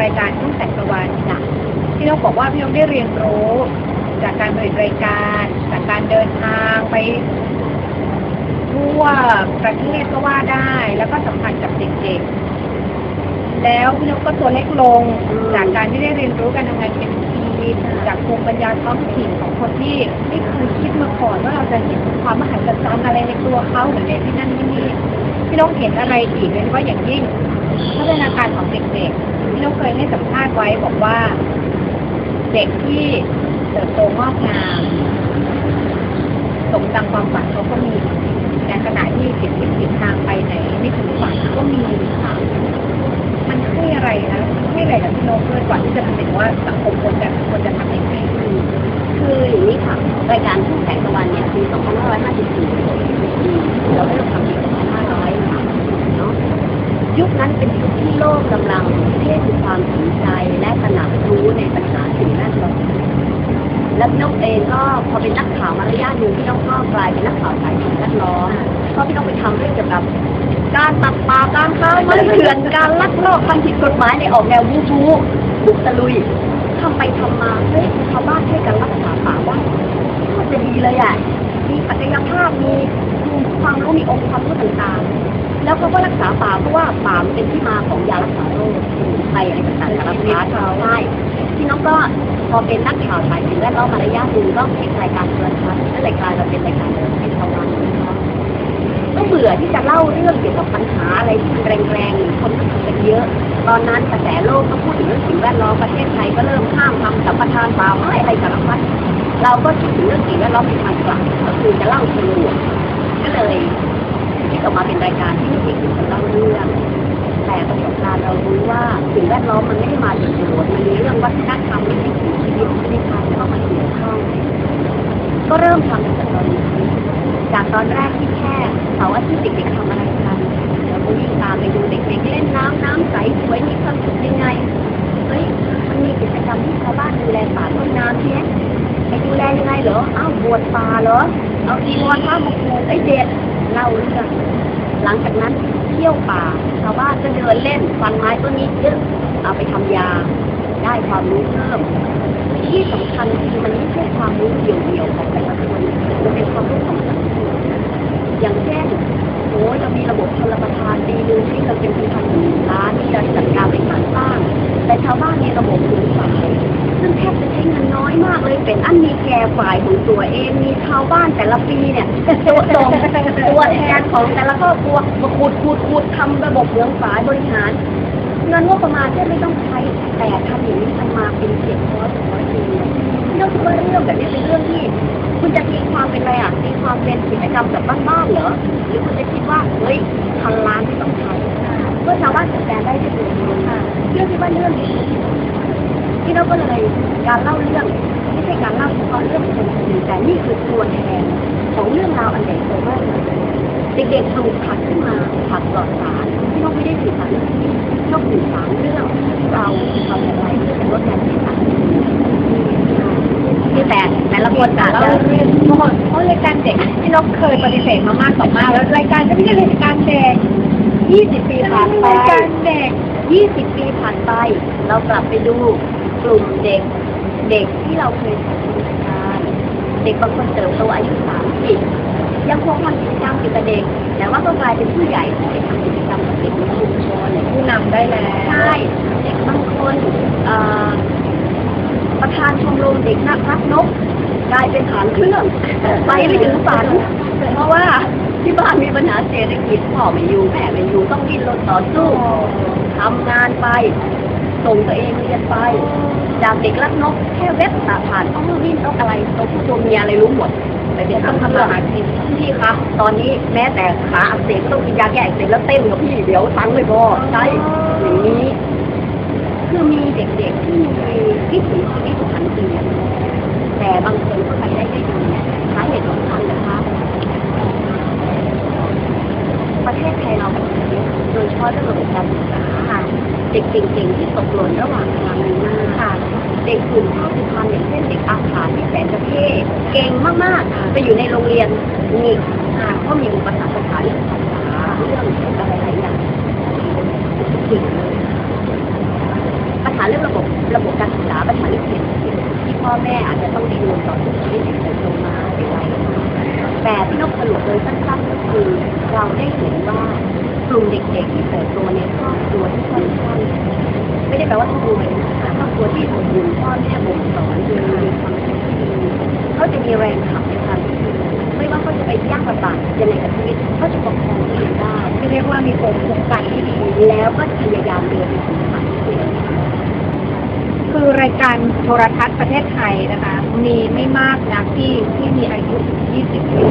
รายการช่องแสงตะวันจ้ะพี่นกบอกว่าพี่นกได้เรียนรู้ จากการผลิตรายการจากการเดินทางไปทั่วประเทศก็ว่าได้ แล้วก็สัมพันธ์กับเด็กๆ แล้วพี่นกก็ตัวเล็กลง จากการที่ได้เรียนรู้การทำงานเป็นทีมจากภูมิปัญญาท้องถิ่นของคนที่ไม่เคยคิดมาก่อนว่าเราจะเห็นความมหัศจรรย์อะไรในตัวเขาหรือในที่นั่นที่นี่ พี่นกเห็นอะไรอีกโดยเฉพาะอย่างยิ่งพัฒนาการของเด็กๆพี่นกเคยให้สัมภาษณ์ไว้บอกว่า เด็กที่เติบโตงอกงามสมดังความฝันเขาก็มีในขณะที่ผิดทิศผิดทางไปไหนไม่ถึงฝันก็มีค่ะมันให้อะไรนะให้อะไรกับพี่นกด้วยก่อนที่จะทำเป็นว่าสังคมควรจะควรจะทำยังไงคืออย่างนี้ค่ะรายการช่องแสงตะวันเนี่ยปี2554เราเริ่มทำปี2500ค่ะเนาะ ยุคนั้นเป็นยุคที่โลกกำลังเพ่งความสนใจและตระหนักรู้ในปัญหาสิ่งแวดล้อมแล้วพี่นกเองก็พอเป็นนักข่าวมาระยะหนึ่งพี่นกก็กลายเป็นนักข่าวสายสิ่งแวดล้อมเพราะพี่นกไปทำเรื่องเกี่ยวกับ การตัดป่าการค้าไม้เถื่อนการลักลอบทำผิดกฎหมายในออกแนวบูบูบุกตะลุยทำไปทำมาเฮ้ยชาวบ้านช่วยกันรักษาป่าว่ามันจะดีเลยอะมีศักยภาพมี ความรู้มีองค์ความรู้ต่างๆ แล้วเขาก็รักษาป่าเพราะว่าป่ามเป็นที่มาของยารักษาโรคสมุนไพรอะไรต่างๆสารพัดใช่ที่น้องก็พอเป็นนักข่าวสายสิ่งแวดล้อมมาระยะหนึ่งก็เป็นรายการโทรทัศน์และรายการเราเป็นรายการเป็นชาวบ้านเนาะก็เบื่อที่จะเล่าเรื่องเกี่ยวกับปัญหาอะไรที่มันแรงๆคนก็ทำกันเยอะ ตอนนั้นกระแสโลกก็พูดถึงเรื่องสิ่งแวดล้อมประเทศไทยก็เริ่มห้ามทำสัมปทานป่าไม้อะไรสารพัดเราก็คิดถึงเรื่องสิ่งแวดล้อมเป็นทางกลับก็คือจะเล่าเชิงบวก ก็เลยคิดออกมาเป็นรายการที่ไม่ใช่คือจะเล่าเรื่องแต่ประสบการณ์เรารู้ว่าสิ่งแวดล้อมมันไม่ได้มาจากโจทย์มันมีเรื่องวัฒนธรรมวิถีชีวิตไม่ได้ทำเข้ามาเกี่ยวข้องก็เริ่มทำตั้งแต่ตอนนี้จากตอนแรกที่แค่เสาร์อาทิตย์เด็กๆทำอะไรกันแล้วก็วิ่งตามไปดูเด็กๆเล่นน้ำน้ำใสสวยมีความสุขยังไงเฮ้ยมันมีกิจกรรมที่ชาวบ้านดูแลป่าต้นน้ำใช่ไมไปดูแลยังไงเหรออ้าวบวชป่าเหรอ เอาจีวรผ้ามาผูไอ้เด็ดเล่าเรื่องหลังจากนั้นเที่ยวป่าชาวบ้านก็เดินเล่นฟันไม้ต้นนี้เยอะเอาไปทำยา ได้ความรู้เพิ่ม ที่สำคัญคือมันไม่ใช่ความรู้เดี่ยวๆของแต่ละคนมันเป็นความรู้ของสังคมอย่างเช่นโอ้ยเรามีระบบชลประทานปีหนึงที่เราเป็นพันหนึ่งล้านที่เราจัดการไปการสร้าง แต่ชาวบ้านมีระบบพื้นฝ่าย แทบจะใช้เงินน้อยมากเลยเป็นอันมีแก่ฝ่ายของตัวเองมีชาวบ้านแต่ละปีเนี่ยตัวตรงตัวแทนของแต่ละครอบครัวมาขุดขุดขุดทำระบบเหมืองฝายบริหารเงินงบประมาณแทบไม่ต้องใช้แต่ทำอย่างนี้ทำมาเป็นเจ็ดร้อยถึงร้อยปีเราคิดว่าเรื่องแบบนี้เป็นเรื่องที่ คุณจะตีความเป็นอะไรอะตีความเป็นกิจกรรมแบบบ้านๆเหรอหรือคุณจะคิดว่าเฮ้ยพันล้านไม่ต้องใช้เพื่อชาวบ้านจัดการได้ด้วยตัวเองค่ะเรื่องที่ว่าเรื่องนี้ ที่เราก็เลยการเล่าเรื่องไม่ใช่การเล่าเฉพาะเรื่องคนคนหนึ่งแต่นี่คือตัวแทนของเรื่องราวอันใหญ่โตมากเลยเด็กๆปลูกผักขึ้นมาผักปลอดสารที่เราไม่ได้สื่อสารเรื่องนี้นอกสื่อสารเรื่องเราทำอย่างไรเพื่อจะลดการใช้สารที่แต่แต่ละคนอาจเราจะเรียนเพราะเพราะรายการเด็กที่นกเคยปฏิเสธมามากต่อมากแล้วรายการก็ไม่ใช่รายการเด็ก20 ปีผ่านไปรายการเด็ก 20 ปีผ่านไป เรากลับไปดู กลุ่มเด็กเด็กที่เราเคยทำกิจการเด็กบางคนเติบโตอายุ30ยังคงทำกิจกรรมกับเด็กแต่ว่าก็กลายเป็นผู้ใหญ่ที่ไปทำกิจกรรมกับเด็กในชุมชนผู้นำได้แล้วใช่เด็กบางคนประธานชมรมเด็กนักรักนกกลายเป็นฐานเครื่องไปไม่ถึงฝันเพราะว่าที่บ้านมีปัญหาเศรษฐกิจพ่อไม่อยู่แม่ไม่อยู่ต้องดิ้นรนต่อสู้ทำงานไป ส่งตัวเองเรียนไป จากเด็กรักนกแค่เว็บตาผ่านต้องวิ่งนกอะไรตัวผู้ตัวเมียอะไรรู้หมดแต่เดี๋ยวต้องทำมาหากินพี่คะตอนนี้แม้แต่ขาอักเสบก็ต้องกินยาแก้อักเสบแล้วเต้นกับพี่เดี๋ยวตังค์ไม่อใช่อย่างนี้ คือมีเด็กๆที่มีวิถีชีวิตผันเปลี่ยแต่บางคนก็ไปได้ไม่ดีสาเหตุสำคัญนะคะประเทศไทยเราโดยเฉพาะเรื่องการศึกษาค่ะ เด็กเก่งๆที่ตกหล่นระหว่างทางมีมากค่ะ เด็กกลุ่มชาติพันธุ์อย่างเช่นเด็กอาขาที่แสนจะเท่เก่งมากๆไปอยู่ในโรงเรียนนี่ค่ะก็มีอุปสรรคปัญหาเรื่องภาษาเรื่องอะไรหลายอย่างจริงประเทเรื่องระบบระบบการศึกษาปัญหาเรื่องเศรษฐกิจที่พ่อแม่อาจจะต้องดิ้นรนต่อสู้ชีวิตในเติบโตมาหรืออะไรแต่ที่นกสรุปโดยสั้นๆ เราได้เห็นว่ากลุ่มเด็กๆที่เติบโตในครอบครัวที่ค่อนข้างไม่ได้แปลว่าต้องรวยนะคะครอบครัวที่อบอุ่นพ่อแม่บ่มสอนมีความคิดที่ดีเขาจะมีแรงขับในทางที่ดีไม่ว่าเขาจะไปยากลำบากยังไงกับชีวิตเขาจะประคองตัวเองได้ที่เรียกว่ามีภูมิคุ้มกันที่ดีแล้วก็พยายามเดินไปถึงฝันที่ตัวเองคือรายการโทรทัศน์ประเทศไทยนะคะ มีไม่มากนะที่ที่มีอายุ 20 ปี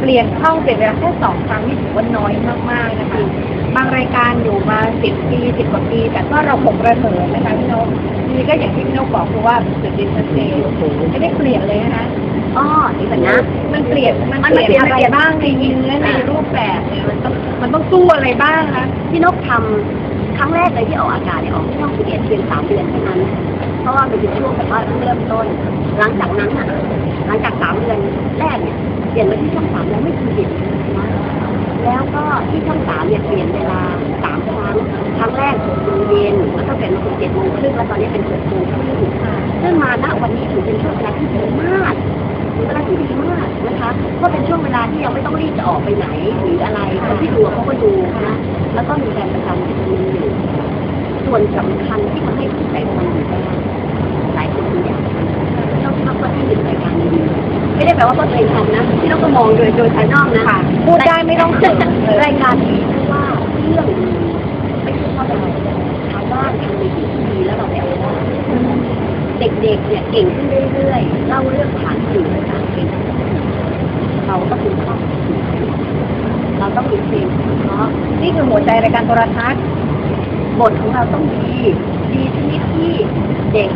เปลี่ยนช่องเป็นเวลาแค่สองครั้งนี่ถือว่าน้อยมากๆนะคะบางรายการอยู่มา10ปี10กว่าปี แต่ก็เราคงระเหิดนะคะพี่นกนี่ก็อย่างที่พี่นกบอกคือว่าสุดดิสเซไม่ได้เปลี่ยนเลยนะคะอ้อนี่ก่อนนะ มันเปลี่ยนมันมันเปลี่ยนเปลี่ยนอะไรบ้างในเนื้อในรูปแบบเนี่ยมันต้องมันต้องสู้อะไรบ้างคะพี่นกทำครั้งแรกเลยที่ออกอากาศเนี่ยออกที่ช่องสิบเอ็ดเพียงสามเดือนเท่านั้น เพราะว่ามันเป็นช่วงแบบว่าเริ่มต้น หลังจากนั้นอะหลังจากสามเดือนแรกเนี่ยเปลี่ยนมาที่ช่องสามแล้วไม่เคยเปลี่ยนแล้วก็ที่ช่องสามเนี่ยเปลี่ยนเวลาสามครั้งครั้งแรกหกโมงเย็นแล้วก็เปลี่ยนมาเป็นเจ็ดโมงครึ่งแล้วตอนนี้เป็นหกโมงครึ่งซึ่งมาณวันนี้ถือเป็นช่วงเวลาที่ดีมากเป็นเวลาที่ดีมากนะคะเพราะเป็นช่วงเวลาที่ยังไม่ต้องรีบจะออกไปไหนหรืออะไรคนที่ดูเขาก็ดูนะแล้วก็มีการประจำที่มีอยู่ ส่วนสำคัญที่ทำให้ผู้ใส่ความอยู่ได้หลายคนดูอย่างต้องทำก็ที่หนึ่งรายการนี้ไม่ได้แปลว่าตัวเองทำนะที่เราก็มองโดยโดยภายนอกนะค่ะพูดได้ไม่ต้องเขินเลยรายการนี้เพราะว่าเรื่องดีไม่ใช่ว่าเราชาวบ้านทำในสิ่งที่ดีแล้วเราไปเอาได้เด็กๆเนี่ยเก่งขึ้นเรื่อยๆเล่าเรื่องผ่านสื่อต่างๆเองเราก็คือข้อสื่อเราต้องมีเพลงเพราะนี่คือหัวใจรายการโทรทัศน์ บทของเราต้องดี ดีชนิดที่เด็ก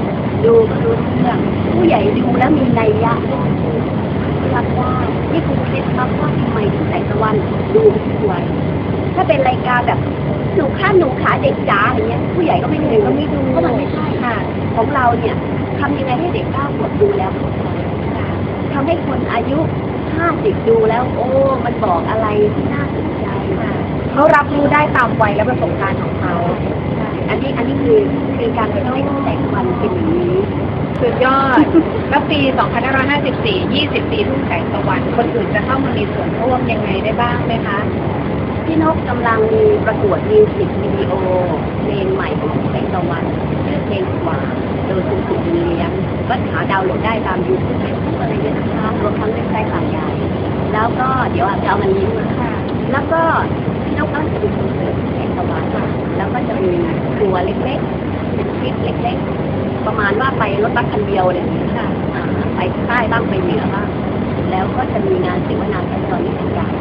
ดูก็รู้เรื่องผู้ใหญ่ดูแล้วมีนัยยะรับได้นี่คือเคล็ดลับว่าทำไมถึงแสงตะวันดูทุกวันถ้าเป็นรายการแบบหนูข้าหนูขาเด็กจ๋าอย่างเงี้ย ผู้ใหญ่ก็ไม่ดูก็ไม่ดูเพราะมันไม่ใช่ค่ะ ของเราเนี่ยทำยังไงให้เด็กเก้าขวบดูแล้วเข้าใจทำให้คนอายุห้าสิบดูแล้ว โอ้ มันบอกอะไรที่น่าสนใจมาก เขารับรู้ได้ตามวัยและประสบการณ์ของเขา อันนี้อันนี้คือคือการเป็นให้แสงวันเป็นอย่างนี้สุดยอด แล้วปี 2554 20ปีทุ่งแสงตะวัน คนอื่นจะเข้ามามีส่วนร่วมยังไงได้บ้างไหมคะ พี่นกกำลังมีประกวดมิวสิกวิดีโอเพลงใหม่ของแสงตะวันชื่อเพลงกว่าโดยคุณสุบุญเลี้ยงก็หาดาวน์โหลดได้ตามยูทูบเฟซบุ๊กอะไรเงี้ยนะคะรวมทั้งเว็บไซต์หลายอย่างแล้วก็เดี๋ยวอาจจะเอามันลิงก์มาค่ะแล้วก็พี่ นกก็จะมีคอนเสิร์ตแสงตะวันค่ะแล้วก็จะมีตัวเล็กๆเป็นคลิปเล็กๆ ประมาณว่าไปรถบัสคันเดียวเลยค่ะอ่าไปใต้บ้างไปเหนือบ้างแล้วก็จะมีงานเสวนาแทนตอนนี้ต่าง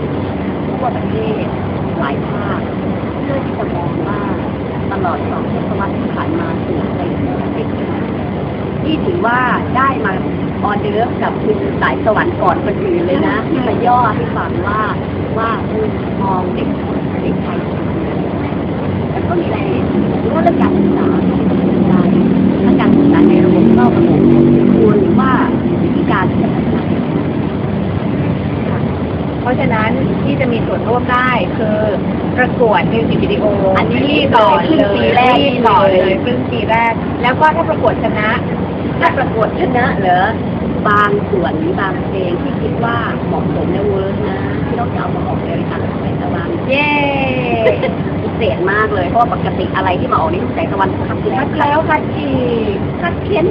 ทั่วประเทศหลายภาคเพื่อที่จะมองว่าตลอดสองทศวรรษที่ผ่านมาสื่อไปเด็ก ที่ถือว่าได้มาออเดิร์ฟกับคุณสายสวรรค์ก่อนคนอื่นเลยนะที่มาย่อให้ฟังว่าว่าคุณมองเด็กเด็กไทยแล้วก็มีอะไรหรือว่าเรื่องการศึกษาที่เป็นสนใจเรื่องการศึกษาในระบบนอกระบบควรหรือว่าวิธีการที่จะพัฒนาเพราะฉะนั้นที่จะมีส่วนร่วมได้คือประกวดมิวสิกวิดีโออัอันนี้รีบก่อนครึ่งปีแรกรีบก่อนเลยครึ่งปีแรก แล้วก็ถ้าประกวดชนะ ถ้าประกวดชนะเหรอบางส่วนหรือบางเพลงที่คิดว่าเหมาะสมในเวิร์กนะที่ต้องจะเอามาออกในรายการแสงตะวันเย้พิเศษมากเลยเพราะว่าปกติอะไรที่มาออกในแสงตะวันคัดแล้คัวดแล้วคัดอีกคัดเพี้ยน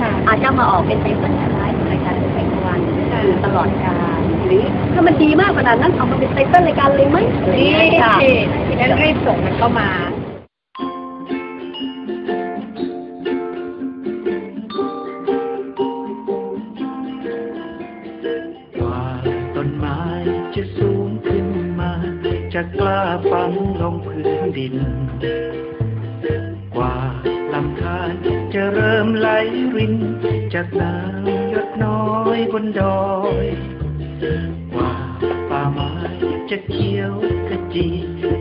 ค่ะอาจจะมาออกเป็นไซเคิลท้ายของรายการแสงตะวันค่ะอยู่ตลอดกาลหรือถ้ามันดีมากขนาดนั้นเอามาเป็นไซเคิลรายการเลยไหมอะไรอย่างนี่เงี้ยค่ะงั้นรีบส่งมันเข้ามา จะกล้าฝังลงพื้นดิน กว่าลำธารจะเริ่มไหลริน จากน้ำหยดน้อยบนดอย กว่าป่าไม้จะเขียวขจี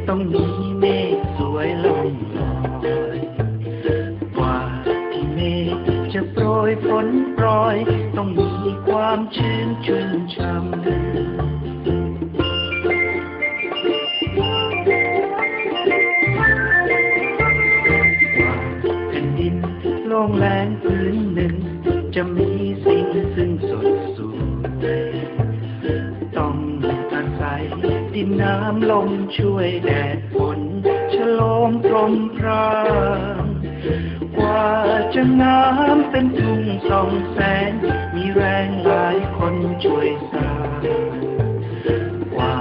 ต้องมีเมฆสวยลงลอยกว่าที่เมฆจะโปรยฝนโปรยต้องมีความชื้นชุ่ม จะมีสิ่งซึ่งสดสวยต้องอาศัยดินน้ำลมช่วยแดดฝนฉโลมพรมพรางกว่าจะน้ำเป็นทุ่งสองแสน มีแรงหลายคนช่วยสร้างกว่า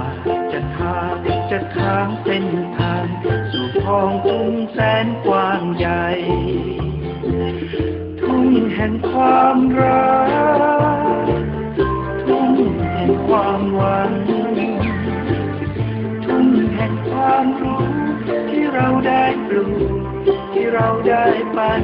จะทางจะทางเส้นทาง สู่ท้องทุ่งแสนกว้างใหญ่ แห่งความรัก ทุ่งแห่งความหวัง ทุ่งแห่งความรู้ที่เราได้ปลูกที่เราได้ปัน